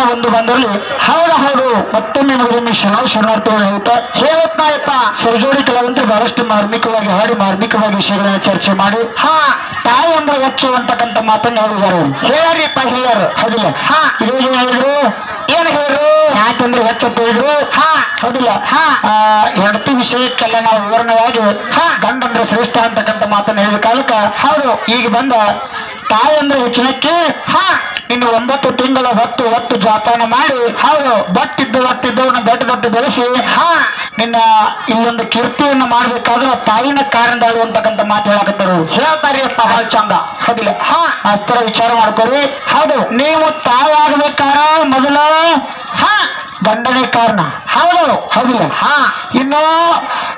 ನಮ್ಮ ಒಂದು ಬಂದಲ್ಲಿ ಹೌದು ಹೌದು, ಮತ್ತೊಮ್ಮೆ ಮಗದೊಮ್ಮೆ ಶರಣ ಶರಣಾರ್ಥಿಗಳು ಹೇಳ್ತಾ ಹೇಳುತ್ತಾ ಇಪ್ಪ ಸರ್ಜೋಡಿ ಕಲಾವಂತರು ಬಹಳಷ್ಟು ಮಾರ್ಮಿಕವಾಗಿ, ಹಾಡಿ ಮಾರ್ಮಿಕವಾಗಿ ವಿಷಯಗಳನ್ನ ಚರ್ಚೆ ಮಾಡಿ, ಹಾ, ತಾಯಿ ಅಂದ್ರೆ ಹೆಚ್ಚು ಅಂತಕ್ಕಂತ ಮಾತನ್ನು ಹೇಳಿದ್ದಾರೆ ಹೇಳ್ರಿಪ್ಪ ಹೇಳ್ಯಾರು ಹೌದಿಲ್ಲ? ಹಾ. ಇದು ಹೇಳಿದ್ರು. ಏನ್ ಹೇಳ್ರು ಯಾಕಂದ್ರೆ ಹೆಚ್ಚು ಹೇಳಿದ್ರು. ಹಾ. ಹೌದಿಲ್ಲ? ಹಾ. ಹೆಂಡತಿ ವಿಷಯಕ್ಕೆಲ್ಲ ನಾವು ವಿವರಣೆಯಾಗಿ, ಹಾ. ಗಂಡಂದ್ರೆ ಶ್ರೇಷ್ಠ ಅಂತಕ್ಕಂತ ಮಾತನ್ನ ಹೇಳಿದ ಕಾಲಕ್ಕ, ಹೌದು, ಈಗ ಬಂದ ತಾಯಿ ಅಂದ್ರೆ ಹೆಚ್ಚಿನಕ್ಕೆ, ಹಾ, ಇನ್ನು ಒಂಬತ್ತು ತಿಂಗಳ ಹೊತ್ತು ಹೊತ್ತು ಜಾಪಾನ ಮಾಡಿ, ಹೌದು, ಬಟ್ಟಿದ್ದು ಬಟ್ಟಿದ್ದವನ್ನ ದೊಡ್ಡ ದೊಡ್ಡ ಬೆಳೆಸಿ, ಹಾ, ನಿನ್ನ ಇಲ್ಲೊಂದು ಕೀರ್ತಿಯನ್ನ ಮಾಡ್ಬೇಕಾದ್ರೆ ತಾಯಿನ ಕಾರಣದಾಳು ಅಂತಕ್ಕಂಥ ಮಾತು ಹೇಳ್ತಾರಿಯಪ್ಪ ಬಹಳ ಚಂದ ಹೌದಿಲ್ಲ? ಹಾ, ಅಷ್ಟರ ವಿಚಾರ ಮಾಡ್ಕೊರಿ. ಹೌದು, ನೀವು ತಾಯಿ ಆಗ್ಬೇಕಾರ ಮೊದಲ, ಹಾ ಗಂಡನೇ ಕಾರಣ. ಹೌದು ಹೌದಿಲ್ಲ. ಹಾ ಇನ್ನು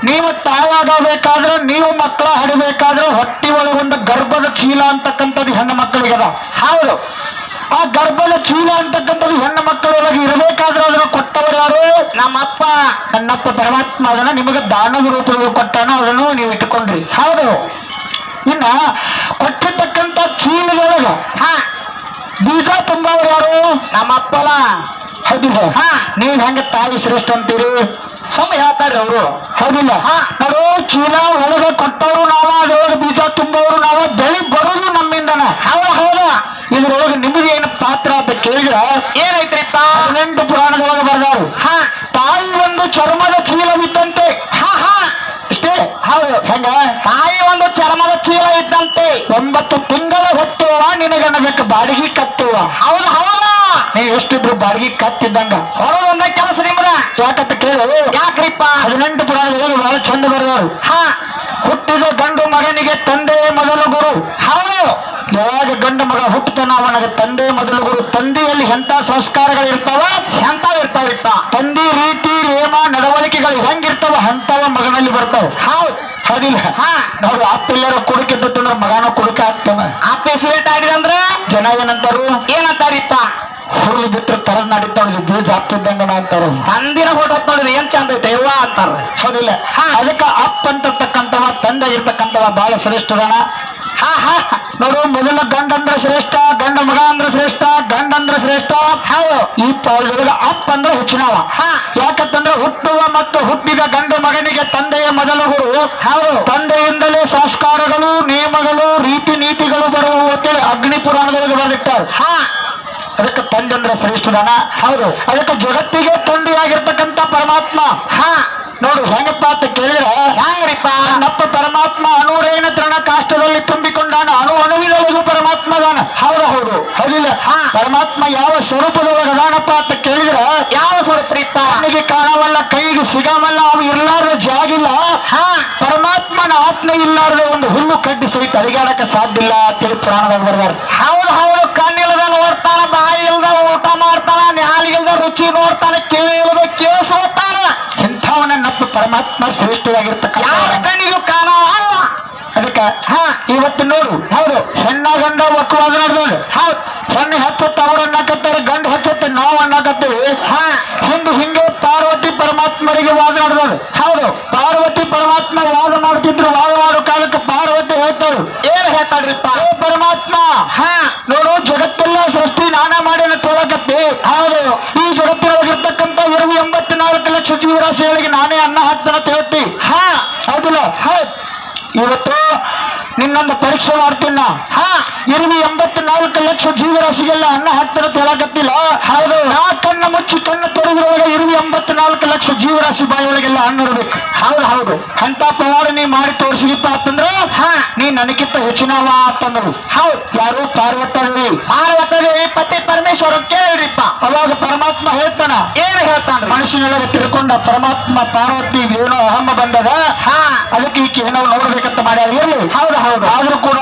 ನೀವು ತಾಯಾಗಬೇಕಾದ್ರೆ ನೀವು ಮಕ್ಕಳ ಹಡಿಬೇಕಾದ್ರೆ ಹೊಟ್ಟಿ ಒಳಗೊಂದು ಗರ್ಭದ ಚೀಲ ಅಂತಕ್ಕಂಥದ್ದು ಹೆಣ್ಣು ಮಕ್ಕಳಿಗೆ ಅದ ಹೌದು. ಆ ಗರ್ಭದ ಚೀಲ ಅಂತಕ್ಕಂಥದ್ದು ಹೆಣ್ಣು ಮಕ್ಕಳೊಳಗೆ ಇರಬೇಕಾದ್ರೆ ಅದನ್ನು ಕೊಟ್ಟವರು ಯಾರು? ನಮ್ಮಪ್ಪ. ನನ್ನಪ್ಪ ಪರಮಾತ್ಮ ಅದನ್ನ ನಿಮಗೆ ದಾನದ ರೂಪದಲ್ಲಿ ಕೊಟ್ಟಾನ ಅದನ್ನು ನೀವು ಇಟ್ಟುಕೊಂಡ್ರಿ. ಹೌದು. ಇನ್ನ ಕೊಟ್ಟಿರ್ತಕ್ಕಂಥ ಚೀಲದೊಳಗೆ ಹಾ. ಬೀಜ ತುಂಬವರು ಯಾರು? ನಮ್ಮಪ್ಪಲ ಹೌದಿಲ್ಲ. ಹಾ. ನೀವ್ ಹೆಂಗ ತಾಯಿ ಶ್ರೇಷ್ಠ ಅಂತೀರಿ? ಸುಮ್ಮ ಹೇಳ್ತಾರ್ರಿ ಅವರು. ಹೌದಿಲ್ಲ. ಹಾ. ನಾವು ಚೀಲ ಒಳಗೆ ಕೊಟ್ಟವರು ನಾವ ಅದ್ರೊಳಗೆ ಬೀಜ ತುಂಬವರು ನಾವ ಬೆಳಿ ಬರೋದು ನಮ್ಮಿಂದನ. ಹೌದ ಹೌದ. ಇದ್ರೊಳಗೆ ನಿಮ್ದು ಏನು ಪಾತ್ರ ಅಂತ ಕೇಳಿದ್ರ? ಏನೈತ್ರಿ ಹದಿನೆಂಟು ಪುರಾಣದೊಳಗೆ ಬರ್ದಾರು. ಹಾ. ತಾಯಿ ಒಂದು ಚರ್ಮದ ಚೀಲವಿದ್ದಂತೆ. ಹಾ ಹಾ. ಇಷ್ಟೇ? ಹೌದು. ಹೆಂಗ? ತಾಯಿ ಒಂದು ಚರ್ಮದ ಚೀಲ ಇದ್ದಂತೆ. ಒಂಬತ್ತು ತಿಂಗಳ ಹೊತ್ತುವ ನಿನಗನ್ನಬೇಕು ಬಾಡಿಗೆ ಕತ್ತುವ. ಹೌದು ಹೌದು. ನೀ ಎಷ್ಟಿದ್ರು ಬಾಡಿಗೆ ಕತ್ತಿದ್ದಂಗ? ಹೊರ ಒಂದ ಕೆಲಸ ನಿಮ್ದ? ಯಾಕಂತ ಕೇಳು. ಯಾಕ್ರಿಪ್ಪ? ಹದಿನೆಂಟು ಪುರಾಣದೊಳಗೆ ಬಹಳ ಚಂದ ಬರೆದವರು. ಹಾ. ಹುಟ್ಟಿದ ಗಂಡು ಮಗನಿಗೆ ತಂದೆ ಮೊದಲು ಗುರು. ಹೌದು. ಯಾವಾಗ ಗಂಡು ಮಗ ಹುಟ್ಟುತ್ತಾನ ಅವನಿಗೆ ತಂದೆ ಮೊದಲು ಗುರು. ತಂದೆಯಲ್ಲಿ ಎಂತ ಸಂಸ್ಕಾರಗಳು ಇರ್ತಾವ? ಎಂತಾವ್ ಇರ್ತಾವಿತ್ತ ತಂದೆ ರೀತಿ ರೇಮ ನಡವಳಿಕೆಗಳು ಹೆಂಗಿರ್ತಾವ ಅಂತವ ಮಗನಲ್ಲಿ ಬರ್ತಾವ. ಹೌದು. ಹೌದಿಲ್ಲ? ಹಾ. ನಾವು ಅಪ್ಪೆಲ್ಲರ ಕುಡುಕಿದ್ದಂದ್ರೆ ಮಗನ ಕುಡುಕ ಆಗ್ತಾನ ಲೇಟ್ ಆಗಿದ ಅಂದ್ರ ಜನ ಏನಂತಾರು? ಏನಂತಾರಿಪ್ಪ? ಹುರುಳು ಬಿಟ್ಟರೆ ತರದ್ ನಡೀತಾವ ಗೀಜ್ ಹಾಕ್ತಿದ್ದಂಗ ಅಂತಾರ? ತಂದಿನ ಹೊಟ್ಟ ನೋಡಿದ್ರೆ ಏನ್ ಚಂದ ಐತೆ? ಯವ್ವ ಅಂತಾರ. ಹೌದಿಲ್ಲ. ಅದಕ್ಕೆ ಅಪ್ಪ ಅಂತಕ್ಕಂಥವ ತಂದೆ ಇರ್ತಕ್ಕಂಥವ ಬಹಳ ಶ್ರೇಷ್ಠದನ ಹಾ ಹಾ. ನೋಡು ಮೊದಲ ಗಂಡ ಅಂದ್ರೆ ಶ್ರೇಷ್ಠ ಗಂಡ ಮಗ ಅಂದ್ರೆ ಶ್ರೇಷ್ಠ ಗಂಡ ಅಂದ್ರೆ ಶ್ರೇಷ್ಠ. ಹೌದು. ಈ ಪೌಲ್ ಅಪ್ಪ ಅಂದ್ರೆ ಹುಚ್ಚಿನವ. ಹಾ. ಯಾಕಂತಂದ್ರೆ ಹುಟ್ಟುವ ಮತ್ತು ಹುಟ್ಟಿದ ಗಂಡು ಮಗನಿಗೆ ತಂದೆಯ ಮೊದಲ ಗುರು. ಹೌದು. ತಂದೆಯಿಂದಲೇ ಸಂಸ್ಕಾರಗಳು ನಿಯಮಗಳು ರೀತಿ ನೀತಿಗಳು ಬರುವ ಅಂತೇಳಿ ಅಗ್ನಿ ಪುರಾಣದೊಳಗೆ ಬರೆದಿಟ್ಟಾರೆ. ಹಾ. ಅದಕ್ಕೆ ತಂದೆ ಅಂದ್ರೆ ಶ್ರೇಷ್ಠದಾನ? ಹೌದು. ಅದಕ್ಕೆ ಜಗತ್ತಿಗೆ ತಂದೆಯಾಗಿರ್ತಕ್ಕಂಥ ಪರಮಾತ್ಮ? ಹಾ. ನೋಡು ಹೆಂಗಪ್ಪ ಅಂತ ಕೇಳಿದ್ರೆ ಹೆಂಗ್ರಿಪ್ಪ? ನಪ್ಪ ಪರಮಾತ್ಮ ಅಣುರೇನ ತೃಣ ಕಾಷ್ಟದಲ್ಲಿ ತುಂಬಿಕೊಂಡಾನ ಅಣು ಅಣುವಿನೊಳಗೂ ಪರಮಾತ್ಮ ದಾನ ಹೌದು ಹೌದು. ಹೌದಿಲ್ಲ? ಹಾ. ಪರಮಾತ್ಮ ಯಾವ ಸ್ವರೂಪದವರು ಅದಾನಪ್ಪ ಅಂತ ಕೇಳಿದ್ರೆ ಯಾವ ಸ್ವರೂಪ ಕಾಣವಲ್ಲ ಕೈಗೆ ಸಿಗವಲ್ಲ ಅವು ಜಾಗಿಲ್ಲ ಹಾ ಪರಮಾತ್ಮನ ಆತ್ಮ ಇಲ್ಲಾರದ ಒಂದು ಹುಲ್ಲು ಕಡ್ಡಿ ಸಹಿತ ಅರಿಗಾಡಕ್ಕೆ ಸಾಧ್ಯ ಇಲ್ಲ ಅಂತೇಳಿ ಪುರಾಣದಾಗ ಬರ್ದಾರ. ಹೌದು ಹೌದು ಕಣ್ಣಿಲ್ದ ನೋಡ್ತಾನ ಬಾಯಿ ಇಲ್ದ ಊಟ ಮಾಡ್ತಾನ ಇಲ್ದ ರುಚಿ ನೋಡ್ತಾನ ಕಿವಿ ಇಲ್ದ ಕೇಳಿಸ್ಕೊತಾನ ಇಂಥವನ ನಪ್ಪ ಪರಮಾತ್ಮ ಶ್ರೇಷ್ಠವಾಗಿರ್ತಕ್ಕಂಥ ಯಾರ ಕಣ್ಣಿಗೂ ಕಾಣವ ಅಲ್ಲ ಅದಕ್ಕೆ ಹಾ. ಇವತ್ತು ನೋಡು ಹೌದು. ಹೆಣ್ಣ ಗಂಡ ಒಕ್ಕವಾದ ನಡೆದೋದು ಹೌದು. ಹೆಣ್ಣು ಹಚ್ಚುತ್ತ ಅವ್ರು ಗಂಡ ಗಂಡು ಹಚ್ಚತ್ತ ನಾವು ಅನ್ನಕತ್ತೀವಿ ಹಾ ಹಿಂದೆ ಹಿಂಗೆ ಪಾರ್ವತಿ ಪರಮಾತ್ಮರಿಗೆ ವಾದ ಮಾಡಿದ್ರು ಹೌದು ಪಾರ್ವತಿ ಪರಮಾತ್ಮ ವಾದ ಮಾಡ್ತಿದ್ರು ವಾದ ಮಾಡೋ ಕಾಲಕ್ಕೆ ಪಾರ್ವತಿ ಹೇಳ್ತಾಳು. ಏನ್ ಹೇಳ್ತಾಳ್ರಿಪ್ಪ? ಏ ಪರಮಾತ್ಮ ಹಾ. ನೋಡು ಜಗತ್ತೆಲ್ಲ ಸೃಷ್ಟಿ ನಾನ ಮಾಡಿ ತೋಳಕತ್ತಿ ಹೌದು. ಈ ಜಗತ್ತಿನೊಳಗಿರ್ತಕ್ಕಂಥ ಇರುವ ಎಂಬತ್ನಾಲ್ಕು ಲಕ್ಷ ಜೀವರಾಶಿಗಳಿಗೆ ನಾನೇ ಅನ್ನ ಹಾಕ್ತಾನ ಹೇಳ್ತಿ. ಹಾ. ಹೌದಿಲ್ಲ? ಹೌದು. ಇವತ್ತು ನಿನ್ನೊಂದು ಪರೀಕ್ಷೆ ಮಾಡ್ತೀನ? ಹಾ. ಇರುವಿ ಎಂಬತ್ನಾಲ್ಕು ಲಕ್ಷ ಜೀವರಾಶಿಗೆಲ್ಲ ಅನ್ನ ಹಾಕ್ತಾರೆ ಹೇಳಕತ್ತಿಲ್ಲ? ಹೌದು. ಆ ಕಣ್ಣ ಮುಚ್ಚಿ ಕಣ್ಣು ತೊರೆದ್ರೊಳಗೆ ಇರುವಿ ಎಂಬತ್ನಾಲ್ಕು ಲಕ್ಷ ಜೀವರಾಶಿ ಬಾಯಿಯೊಳಗೆಲ್ಲ ಅನ್ನ ಇರಬೇಕು ಹೌದು ಹೌದು. ಅಂತ ಪವಾರ ನೀ ಮಾಡಿ ತೋರಿಸಿಪ್ಪ ಅಂತಂದ್ರೆ ಹಾ. ನೀ ನನಗಿಂತ ಹೆಚ್ಚಿನವ ಅಂತಂದ್ರು ಹೌದು ಯಾರು ಪಾರ್ವತಲ್ಲಿ ಪಾರ್ವತದೇವಿ ಪತಿ ಪರಮೇಶ್ವರ ಕೇಳಿಪ್ಪ ಅವಾಗ ಪರಮಾತ್ಮ ಹೇಳ್ತಾನ ಏನ್ ಹೇಳ್ತಾನ ಮನುಷ್ಯನೆಲ್ಲ ತಿಳ್ಕೊಂಡ ಪರಮಾತ್ಮ ಪಾರ್ವತಿ ಏನೋ ಅಹಮ ಬಂದದ? ಹಾ. ಅದಕ್ಕೆ ಈಕೆ ಏನೋ ನೋಡ್ಬೇಕಂತ ಮಾಡ್ಯಾರ ಹೇಳಿ ಹೌದು ಹೌದು. ಆದ್ರೂ ಕೂಡ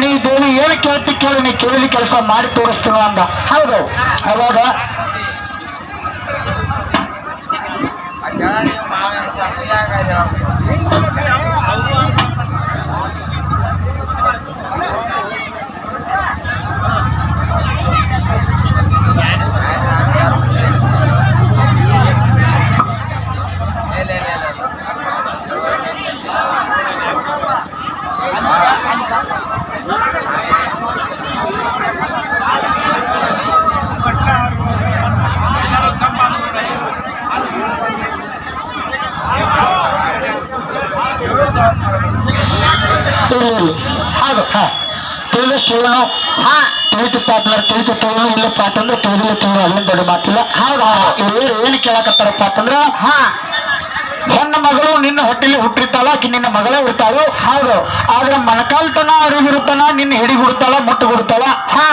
ನೀ ದೇವಿ ಏನು ಕೇಳ್ತಿ ಕೇಳಿ ನೀ ಕೇಳಿ ಕೆಲಸ ಮಾಡಿ ತೋರಿಸ್ತೀನ ಅಂದ. ಹೌದು. ಅವಾಗ ಮಾವಿನ ಹಾ. ತಿಳಿತಪ್ಪ ಅಂತಂದ್ರೆ ತಿಳಿತು ತಗೊಳ್ಳೋ ಇಲ್ಲಪ್ಪ ಅಂತಂದ್ರೆ ತಿಳಿದಿಲ್ಲ ತಗೊಳ್ಳೋ ಅದೇನು ದೊಡ್ಡ ಮಾತಿಲ್ಲ. ಹೌದು ಇವ್ರು ಏನು ಕೇಳಕತ್ತಾರಪ್ಪ ಅಂತಂದ್ರ ಹಾ. ಹೆಣ್ಣ ಮಗಳು ನಿನ್ನ ಹೊಟ್ಟೆಲಿ ಹುಟ್ಟಿರ್ತಾಳ ಆಕಿ ನಿನ್ನ ಮಗಳೇ ಇರ್ತಾಳು ಹೌದು. ಆದ್ರೆ ಮಣಕಾಲ್ತನ ಅರಿವಿರುತ್ತಾನ ನಿನ್ನ ಹಿಡಿಗುಡ್ತಾಳ ಮುಟ್ಟು ಗುಡ್ತಾಳ. ಹಾ.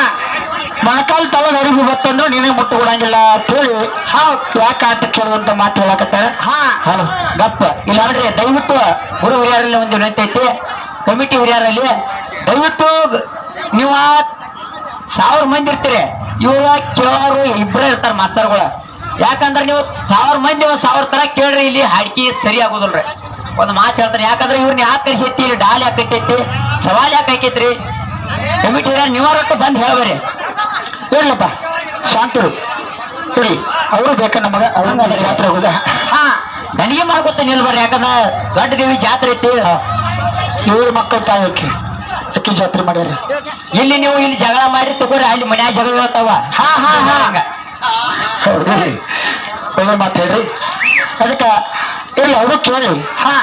ಮೊಣಕಾಲ್ ತಳಗ ಅರಿವು ಬತ್ತಂದ್ರೆ ನೀನೇ ಮುಟ್ಟು ಕೊಡಂಗಿಲ್ಲ ಅಂತ ಹೇಳಿ. ಹೌದು. ಯಾಕ ಅಂತ ಕೇಳುವಂತ ಮಾತು ಹೇಳಕತ್ತಾರೆ? ಹಾ. ಹಲೋ ಗಪ್ಪ. ಇಲ್ಲ ನೋಡ್ರಿ ದಯವಿಟ್ಟು ಗುರು ಹಿರಿಯರಲ್ಲಿ ಒಂದು ವಿನಂತಿ ಐತಿ. ಕಮಿಟಿ ಹಿರಿಯರಲ್ಲಿ ದಯವಿಟ್ಟು ನೀವು ಸಾವಿರ ಮಂದಿ ಇರ್ತೀರಿ. ಇವಾಗ ಕೇಳೋರು ಇಬ್ಬರೇ ಇರ್ತಾರ ಮಾಸ್ತರ್ಗಳು. ಯಾಕಂದ್ರೆ ನೀವು ಸಾವಿರ ಮಂದಿ ಒಂದ್ ಸಾವಿರ ತರ ಕೇಳ್ರಿ, ಇಲ್ಲಿ ಹಾಡ್ಕಿ ಸರಿ ಆಗೋದಿಲ್ರಿ. ಒಂದು ಮಾತು ಹೇಳ್ತಾರೆ. ಯಾಕಂದ್ರೆ ಇವ್ರನ್ನ ಯಾಕೆ ಕರ್ಸೈತಿ ಇಲ್ಲಿ ಡಾಲ್ ಯಾಕೆ ಕಟ್ಟೈತಿ? ಸವಾಲ್ ಯಾಕೆ ಹಾಕೈತ್ರಿ? ಕಮಿಟಿ ನೀವಾರಟ್ಟು ಬಂದು ಹೇಳ್ಬೇರಿ ಹೇಳಪ್ಪ ಶಾಂತರು. ಹೇಳಿ ಅವರು ಬೇಕ ನಮಗ? ಅವ್ರ ಜಾತ್ರೆ ಹೋಗುದ. ಹಾ, ನನಗೆ ಮಾಡ್ಕೊತ ನಿಲ್ಬಾರ್ರಿ ಯಾಕಂದ್ರೆ ದೊಡ್ಡ ದೇವಿ ಜಾತ್ರೆ ಐತಿ. ಇವ್ರ ಮಕ್ಕಳ ತಾಯಕ್ಕೆ ಅಕ್ಕಿ ಜಾತ್ರೆ ಮಾಡ್ಯಾರ. ಇಲ್ಲಿ ನೀವು ಇಲ್ಲಿ ಜಗಳ ಮಾಡಿ ತಗೋರಿ ಅಲ್ಲಿ ಮನ್ಯಾಗ ಜಗಳ ಹೇಳ್ತಾವ ಹಾ ಹಾ ಹಾ. ಒಳ್ಳೆ ಮಾತು ಹೇಳ್ರಿ. ಅದಕ್ಕ ಇರ್ಲಿ ಅವರು ಕೇಳಿ. ಹಾ.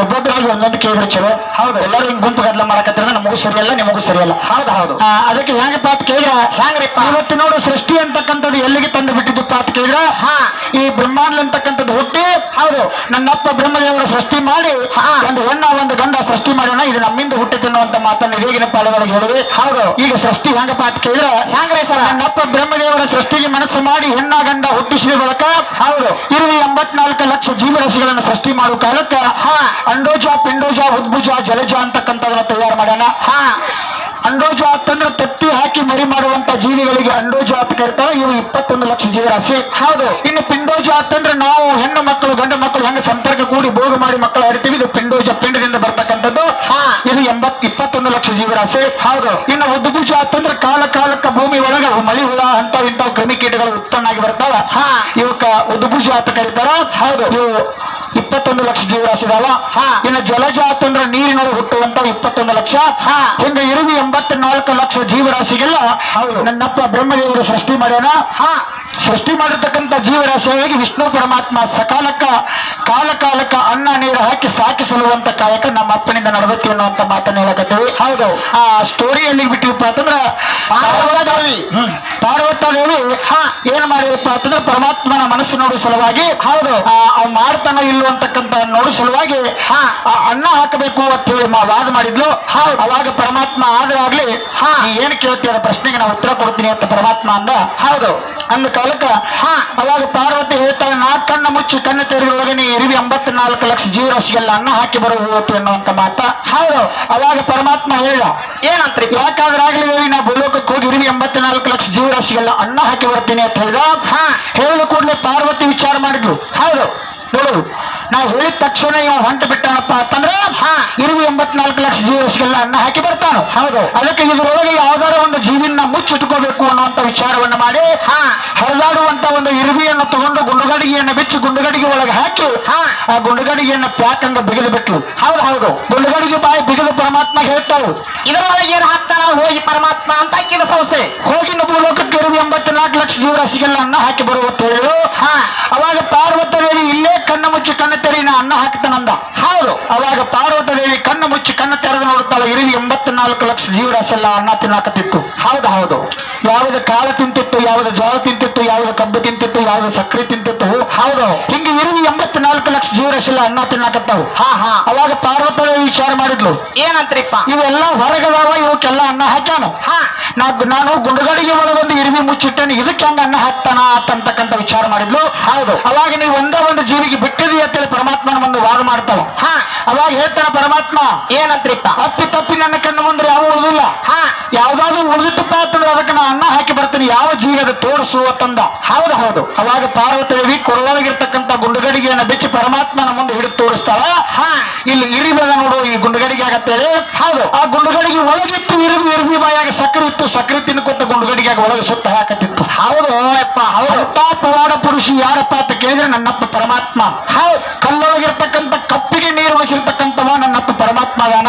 ಒಬ್ಬೊಬ್ಬರಾಗಿ ಒಂದೊಂದು ಕೇಳಿದ್ರೆ ಚಲೋ. ಹೌದು. ಎಲ್ಲರೂ ಹಿಂಗ್ ಗುಂಪು ಗದ್ದಲ ಮಾಡಕತ್ತಿರ ನಮಗೂ ಸರಿಯಲ್ಲ ನಿಮಗೂ ಸರಿಯಲ್ಲ. ಹೌದು ಹೌದು. ಅದಕ್ಕೆ ಹೆಂಗಪ್ಪ ಅಂತ ಕೇಳಿದ್ರ? ಹೆಂಗ್ರಿಪ್ಪ ಇವತ್ತು ನೋಡು ಸೃಷ್ಟಿ ಅಂತಕ್ಕಂಥದ್ದು ಎಲ್ಲಿಗೆ ತಂದು ಬಿಟ್ಟಿದ್ದಪ್ಪ ಅಂತ ಕೇಳಿದ್ರ? ಹಾ. ಈ ಬ್ರಹ್ಮಾಂಡ ಅಂತಕ್ಕಂಥದ್ದು ಹುಟ್ಟಿ ಹೌದು. ನನ್ನಪ್ಪ ಬ್ರಹ್ಮದೇವರ ಸೃಷ್ಟಿ ಮಾಡಿ ಒಂದು ಹೆಣ್ಣ ಒಂದು ಗಂಡ ಸೃಷ್ಟಿ ಮಾಡೋಣ ಇದು ನಮ್ಮಿಂದ ಹುಟ್ಟಿತು ಅನ್ನುವಂತ ಮಾತನ್ನು ಈಗಿನ ಪಾಲಗಳಿಗೆ ಹೇಳಿದ್ವಿ ಹೌದು. ಈಗ ಸೃಷ್ಟಿ ಹೆಂಗಪ್ಪ ಅಂತ ಕೇಳಿದ್ರ? ಹೆಂಗ್ರಿ ಸರ್? ನನ್ನಪ್ಪ ಬ್ರಹ್ಮದೇವರ ಸೃಷ್ಟಿಗೆ ಮನಸ್ಸು ಮಾಡಿ ಹೆಣ್ಣ ಗಂಡ ಹುಟ್ಟಿಸಿದ ಬಳಕ ಹೌದು. ಇರುವ ಎಂಬತ್ನಾಲ್ಕು ಲಕ್ಷ ಜೀವರಾಶಿಗಳನ್ನು ಸೃಷ್ಟಿ ಮಾಡುವ ಕಾಲಕ್ಕೆ ಹಾ. ಅಂಡೋಜ ಪಿಂಡೋಜ ಉದ್ಭುಜ ಜಲಜ ಅಂತಕ್ಕಂಥದನ್ನ ತಯಾರು ಮಾಡ್ಯಾನ ಹಾ. ಅಂಡೋಜ ಅಂತಂದ್ರೆ ತತ್ತಿ ಹಾಕಿ ಮರಿ ಮಾಡುವಂತ ಜೀವಿಗಳಿಗೆ ಅಂಡೋಜ ಅಂತ ಕೇಳ್ತಾರೆ ಇವು ಇಪ್ಪತ್ತೊಂದು ಲಕ್ಷ ಜೀವರಾಶಿ. ಹೌದು. ಇನ್ನು ಪಿಂಡೋಜ ಅಂತಂದ್ರೆ ನಾವು ಹೆಣ್ಣು ಮಕ್ಕಳು ಗಂಡು ಮಕ್ಕಳು ಹೆಂಗ ಸಂಪರ್ಕ ಕೂಡಿ ಭೋಗ ಮಾಡಿ ಮಕ್ಕಳು ಹರಿತೀವಿ ಇದು ಪಿಂಡೋಜ ಪಿಂಡದಿಂದ ಬರ್ತಕ್ಕಂಥದ್ದು. ಇದು ಎಂಬತ್ ಇಪ್ಪತ್ತೊಂದು ಲಕ್ಷ ಜೀವರಾಶಿ. ಹೌದು. ಇನ್ನು ಉದ್ಭುಜ ಅಂತಂದ್ರೆ ಕಾಲ ಕಾಲಕ್ಕ ಭೂಮಿ ಒಳಗ ಮಳಿ ಹುಳ ಅಂತ ಇಂಥ ಕ್ರಿಮಿಕೀಟಗಳು ಉತ್ಪನ್ನಾಗಿ ಬರ್ತಾವ. ಇವಕ್ಕ ಉದ್ಭುಜ ಅಂತ ಕರೀತಾರ. ಹೌದು. ಇವು ಇಪ್ಪತ್ತೊಂದು ಲಕ್ಷ ಜೀವರಾಶಿ ಇದಾವ ಇನ್ನು ಜಲಜ ಅಂತಂದ್ರೆ ನೀರಿನೊಳಗೆ ಹುಟ್ಟುವಂತ ಇಪ್ಪತ್ತೊಂದು ಲಕ್ಷ. ಹಿಂಗ ಇರುವಿ ಎಂಬತ್ನಾಲ್ಕು ಲಕ್ಷ ಜೀವರಾಶಿಗೆಲ್ಲ ನನ್ನಪ್ಪ ಬ್ರಹ್ಮದೇವರು ಸೃಷ್ಟಿ ಮಾಡ್ಯಾನ. ಸೃಷ್ಟಿ ಮಾಡಿರ್ತಕ್ಕಂಥ ಜೀವರಾಶಿಯಾಗಿ ವಿಷ್ಣು ಪರಮಾತ್ಮ ಸಕಾಲಕ್ಕ ಕಾಲ ಕಾಲಕ್ಕ ಅನ್ನ ನೀರು ಹಾಕಿ ಸಾಕಿ ಸಲುವಂತ ಕಾಯಕ ನಮ್ಮ ಅಪ್ಪನಿಂದ ನಡೆದತ್ತಿ ಅನ್ನುವಂತ ಮಾತನ್ನ ಹೇಳಕತ್ತೀವಿ. ಹೌದು. ಆ ಸ್ಟೋರಿ ಎಲ್ಲಿಗೆ ಬಿಟ್ಟಿವಪ್ಪ ಅಂತಂದ್ರ ಪಾರ್ವತಾದೇವಿ ಪಾರ್ವತಾದೇವಿ ಹಾ. ಏನ್ ಮಾಡಿದಪ್ಪ ಅಂತಂದ್ರೆ ಪರಮಾತ್ಮನ ಮನಸ್ಸು ನೋಡುವ ಸಲುವಾಗಿ ಹೌದು. ಅವ್ ಮಾಡ್ತಾನ ಇಲ್ಲೋ ಅಂತಕ್ಕಂತ ನೋಡು ಸಲುವಾಗಿ ಹಾ. ಆ ಅನ್ನ ಹಾಕಬೇಕು ಅಂತ ಹೇಳಿ ವಾದ ಮಾಡಿದ್ಲು. ಅವಾಗ ಪರಮಾತ್ಮ ಆದ್ರೆ ಆಗ್ಲಿ ಏನ್ ಕೇಳ್ತೀಯ ಪ್ರಶ್ನೆಗೆ ನಾ ಉತ್ತರ ಕೊಡ್ತೀನಿ ಅಂತ ಪರಮಾತ್ಮ ಅಂದ. ಹೌದು. ಅಂದ ಕಾಲಕ್ಕ ಹಾ. ಅವಾಗ ಪಾರ್ವತಿ ಹೇಳ್ತಾಳೆ ನಾ ಕಣ್ಣ ಮುಚ್ಚಿ ಕಣ್ಣು ತೆರೆಯೊಳಗೆ ನೀ ಇರುವಿ ಎಂಬತ್ನಾಲ್ಕು ಲಕ್ಷ ಜೀವರಾಶಿಗೆಲ್ಲ ಅನ್ನ ಹಾಕಿ ಬರುವುದು ಅನ್ನುವಂತ ಮಾತ. ಹೌದು. ಅವಾಗ ಪರಮಾತ್ಮ ಹೇಳ ಏನಂತ್ರಿ? ಯಾಕಾದ್ರಾಗ್ಲಿ ಹೇಳಿ ನಾ ಭೂಲೋಕಕ್ಕೆ ಹೋಗಿ ಇರುವಿ ಎಂಬತ್ನಾಲ್ಕು ಲಕ್ಷ ಜೀವರಾಶಿಗೆಲ್ಲ ಅನ್ನ ಹಾಕಿ ಬರ್ತೀನಿ ಅಂತ ಹೇಳಿದ? ಹಾ. ಹೇಳಿದ ಕೂಡಲೇ ಪಾರ್ವತಿ ವಿಚಾರ ಮಾಡಿದ್ಲು. ಹೌದು. ನೋಡು ನಾವು ಹೇಳಿದ ತಕ್ಷಣ ಇವ್ ಹೊಂಟು ಬಿಟ್ಟಾನಪ್ಪ ಅಂತಂದ್ರೆ ಇರುವ ಎಂಬತ್ನಾಲ್ಕು ಲಕ್ಷ ಜೀವಸ್ಗೆಲ್ಲ ಅನ್ನ ಹಾಕಿ ಬರ್ತಾನು. ಹೌದು. ಅದಕ್ಕೆ ಇದರೊಳಗೆ ಯಾವ್ದಾರ ಒಂದು ಜೀವಿನ ಮುಚ್ಚಿಟ್ಕೋಬೇಕು ಅನ್ನುವಂತ ವಿಚಾರವನ್ನ ಮಾಡಿ ಹಾ. ಹರಿದಾಡುವಂತ ಒಂದು ಇರುವಿಯನ್ನು ತಗೊಂಡು ಗುಂಡುಗಡಿಗೆಯನ್ನು ಬಿಚ್ಚಿ ಗುಂಡುಗಡಿಗೆ ಒಳಗೆ ಹಾಕಿ ಹಾ. ಆ ಗುಂಡುಗಡಿಗೆಯನ್ನು ಪ್ಯಾಕ್ ಹಂಗ ಬಿಗಿದು ಬಿಟ್ಲು. ಹೌದು ಹೌದು. ಗುಂಡುಗಡಿಗೆ ಬಾಯಿ ಬಿಗಿದು ಪರಮಾತ್ಮ ಹೇಳ್ತಾವು ಇದರೊಳಗೆ ಏನು ಹಾಕ್ತಾನ? ಹೋಗಿ ಪರಮಾತ್ಮ ಅಂತ ಹಾಕಿದ ಸಂಸ್ಥೆ ಹೋಗಿ ಭೂಲೋಕಕ್ಕೆ ಇರುವ ಎಂಬತ್ನಾಲ್ಕು ಲಕ್ಷ ಜೀವರಾಶಿಗೆಲ್ಲ ಅನ್ನ ಹಾಕಿ ಬರುವಂತ ಹೇಳು ಹಾ. ಅವಾಗ ಕಣ್ಣು ತೆರಿನ ಅನ್ನ ಹಾಕ್ತಾನಂದ. ಹೌದು ಅವಾಗ ಪಾರ್ವತದೇವಿ ಕಣ್ಣು ಮುಚ್ಚಿ ಕಣ್ಣು ತೆರೆದು ನೋಡುತ್ತಾಳೆ ಇರಿ ಎಂಬತ್ನಾಲ್ಕು ಲಕ್ಷ ಜೀವರಾಶಿ ಎಲ್ಲ ಅನ್ನ ತಿನ್ನಾಕತ್ತಿತ್ತು. ಹೌದು ಹೌದು. ಯಾವ್ದು ಕಾಳು ತಿಂತಿತ್ತು ಯಾವ್ದು ಜೋಳ ತಿಂತಿತ್ತು ಯಾವ್ದು ಕಬ್ಬು ತಿಂತಿತ್ತು ಯಾವ್ದು ಸಕ್ಕರೆ ತಿಂತಿತ್ತು ಹೌದು. ಹಿಂಗೆ ಇರುವಿ ಎಂಬತ್ನಾಲ್ಕು ಲಕ್ಷ ಜೀವರಾಶಿ ಎಲ್ಲ ಅನ್ನ ತಿನ್ನಾಕತ್ತಾವು. ಹಾ ಹಾ. ಅವಾಗ ಪಾರ್ವತದೇವಿ ವಿಚಾರ ಮಾಡಿದ್ಲು. ಏನಂತ್ರಿಪ್ಪ? ಇವೆಲ್ಲ ಹೊರಗದಾವ ಇವಕ್ಕೆಲ್ಲ ಅನ್ನ ಹಾಕ್ಯಾನು. ಹಾ. ನಾ ನಾನು ಗುಂಡಗಡಿಗೆ ಒಳಗೊಂದು ಇರಿವಿ ಮುಚ್ಚಿಟ್ಟೇನೆ ಇದಕ್ಕೆ ಹಂಗ ಅನ್ನ ಹಾಕ್ತಾನ ಅಂತಕ್ಕಂತ ವಿಚಾರ ಮಾಡಿದ್ಲು. ಹೌದು. ಅವಾಗ ನೀವು ಒಂದೇ ಒಂದು ಜೀವಿಗೆ ಬಿಟ್ಟಿದೀಯ ಅಂತೇಳಿ ಪರಮಾತ್ಮನ ಒಂದು ವಾದ ಮಾಡ್ತಾವ. ಹಾ. ಅವಾಗ ಹೇಳ್ತಾನ ಪರಮಾತ್ಮ ಏನಂತ್ರಿಪ್ಪ? ಅಪ್ಪಿ ತಪ್ಪಿ ನನ್ನ ಕಣ್ಣು ಮುಂದ್ರೆ ಯಾವ ಉಳಿದಿಲ್ಲ. ಹಾ. ಯಾವ್ದಾದ್ರು ಉಳಿದಿತ್ತಪ್ಪ ಅಂತಂದ್ರೆ ಅದಕ್ಕೆ ನಾ ಅನ್ನ ಹಾಕಿ ಬರ್ತೀನಿ ಯಾವ ಜೀವದ ತೋರಿಸುವ ತಂದ? ಅಂತಂದ ಹೌದು ಹೌದು. ಅವಾಗ ಪಾರ್ವತದೇವಿ ಕೊರಳೊಳಗಿರ್ತಕ್ಕಂಥ ಗುಂಡುಗಡಿಗೆಯನ್ನ ಬಿಚ್ಚಿ ಪರಮಾತ್ಮನ ಮುಂದೆ ಹಿಡಿದು ತೋರಿಸ್ತಾಳ. ಹಾ. ಇಲ್ಲಿ ಇರಿಬದ ನೋಡು ಈ ಗುಂಡುಗಡಿಗೆ ಆಗತ್ತೇಳಿ ಹೌದು. ಆ ಗುಂಡುಗಡಿಗೆ ಒಳಗಿತ್ತು ಇರುಬಿ ಇರುಬಿ ಬಾಯಾಗ ಸಕ್ಕರೆ ಇತ್ತು ಸಕ್ಕರೆ ತಿನ್ಕೊತ ಗುಂಡುಗಡಿಗೆ ಒಳಗೆ ಸುತ್ತ ಹಾಕತ್ತಿತ್ತು. ಹೌದು ಅಪ್ಪ ಹೌದು. ಪಾಪವಾದ ಪವಾಡ ಪುರುಷ ಯಾರಪ್ಪ ಅಂತ ಕೇಳಿದ್ರೆ ನನ್ನಪ್ಪ ಪರಮಾತ್ಮ. ಹೌದು. ಕಲ್ಲೊಳಗಿರ್ತಕ್ಕಂಥ ಕಪ್ಪಿಗೆ ನೀರು ಉಳಿಸಿರ್ತಕ್ಕಂಥವ ನನ್ನಪ್ಪ ಪರಮಾತ್ಮ ದಾನ.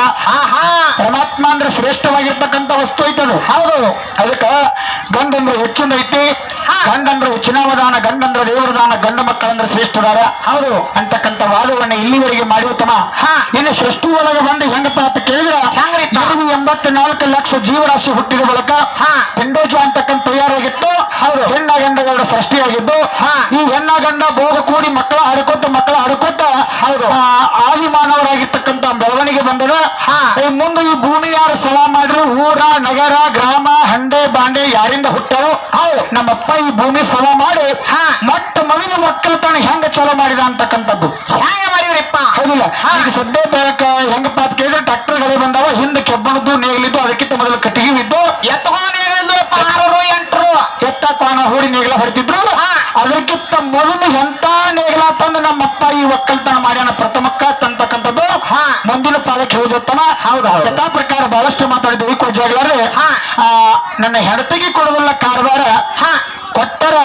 ಪರಮಾತ್ಮ ಅಂದ್ರೆ ಶ್ರೇಷ್ಠವಾಗಿರ್ತಕ್ಕಂಥ ವಸ್ತು ಐತದು ಹೌದು. ಅದಕ್ಕ ಗಂಡಂದ್ರೆ ಹೆಚ್ಚಿನ ಐತಿ. ಗಂಡಂದ್ರೆ ಉಚಿನಾವದಾನ ಗಂಡಂದ್ರ ದೇವರದಾನ ಗಂಡ ಮಕ್ಕಳಂದ್ರೆ ಶ್ರೇಷ್ಠದಾರ. ಹೌದು. ಅಂತಕ್ಕಂಥ ವಾದವನ್ನ ಇಲ್ಲಿವರೆಗೆ ಮಾಡಿ ಉತ್ತಮ ಹಾ. ಇನ್ನು ಸೃಷ್ಟಿ ಒಳಗೆ ಬಂದು ಹೆಂಗಪ್ಪ ಅಂತ ಕೇಳಿದ್ರೆ? ಎಂಬತ್ನಾಲ್ಕು ಲಕ್ಷ ಜೀವರಾಶಿ ಹುಟ್ಟಿದ ಬಳಿಕ ಹಾ. ಪಿಂಡೋಜ ಅಂತಕ್ಕಂಥ ತಯಾರಾಗಿತ್ತು ಹೌದು. ಹೆಣ್ಣ ಗಂಡಗಳ ಸೃಷ್ಟಿಯಾಗಿದ್ದು ಹಾ. ಈ ಹೆಣ್ಣ ಗಂಡ ಭೋಗ ಕೂಡಿ ಮಕ್ಕಳ ಹಡ್ಕೊತ ಮಕ್ಕಳ ಹಡ್ಕೊತ ಹೌದು. ಆದಿ ಮಾನವರಾಗಿರ್ತಕ್ಕಂಥ ಬೆಳವಣಿಗೆ ಬಂದದ ಹಾ. ಈ ಮುಂದೆ ಈ ಭೂಮಿ ಯಾರು ಸಲ ಮಾಡ್ರು ಊರ ನಗರ ಗ್ರಾಮ ಹಂಡೆ ಬಾಂಡೆ ಯಾರಿಂದ ಹುಟ್ಟವು ನಮ್ಮಪ್ಪ ಈ ಭೂಮಿ ಸವಾ ಮಾಡಿ ಮತ್ತ ಮೊಟ್ಟ ಮೊದಲು ಒಕ್ಕಲತನ ಹೆಂಗ ಚಲೋ ಮಾಡಿದ ಅಂತಕ್ಕಂಥದ್ದು ಹೌದಿಲ್ಲ. ಈಗ ಸದ್ಯ ಬೆಳಕ ಹೆಂಗಪ್ಪ ಅಂತ ಕೇಳಿದ್ರೆ ಟ್ರಾಕ್ಟರ್ ಗಳೇ ಬಂದಾವ ಹಿಂದೆ ಕೆಬ್ಬಣದ್ದು ನೇಗಿಲಿದ್ದು ಅದಕ್ಕಿಂತ ಮೊದಲು ಕಟ್ಟಿಗೆ ಇದ್ದು ಆರರು ಎಂಟರು. ಎತ್ತ ಕಾಣ ಹೂಡಿ ನೇಗಿಲ ಹೊರತಿದ್ರು ಹಾ. ಅದಕ್ಕಿಂತ ಮೊದಲು ಎಂತ ನೇಗಿಲ ತಂದು ನಮ್ಮಪ್ಪ ಈ ಒಕ್ಕಲ್ತನ ಮಾಡ್ಯಾನ ಪ್ರಥಮಕ್ಕ ತಂತಕ್ಕಂಥದ್ದು? ಹಾ. ಮುಂದಿನ ಪಾದಕ್ಕೆ ಹೇಳಿದತ್ತನ ಹೌದಾ ಪ್ರಕಾರ ಬಹಳಷ್ಟು ಮಾತಾಡಿದ್ವಿ ಹಾ. ನನ್ನ ಹೆಂಡತಿಗೆ ಕೊಡೋದಿಲ್ಲ ಕಾರವಾರ ಹಾ. ಕೊಟ್ಟರ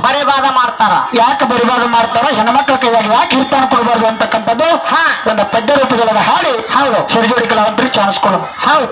ಬರಿಬಾದ ಮಾಡ್ತಾರ. ಯಾಕೆ ಬರಿಬಾದ ಮಾಡ್ತಾರ? ಹೆಣ್ಮಕ್ಳ ಕೈಯಾಗ ಯಾಕೆ ಹಿರ್ತಾನ ಕೊಡಬಾರ್ದು ಅಂತಕ್ಕಂಥದ್ದು ಹಾ. ಒಂದು ಪದ್ಯ ರೂಪದೊಳಗೆ ಹಾಡಿ ಹೌದು. ಸಿರಿಜೋಡಿ ಅಂತ ಚಾನ್ಸ್ ಕೊಡೋದು ಹೌದು.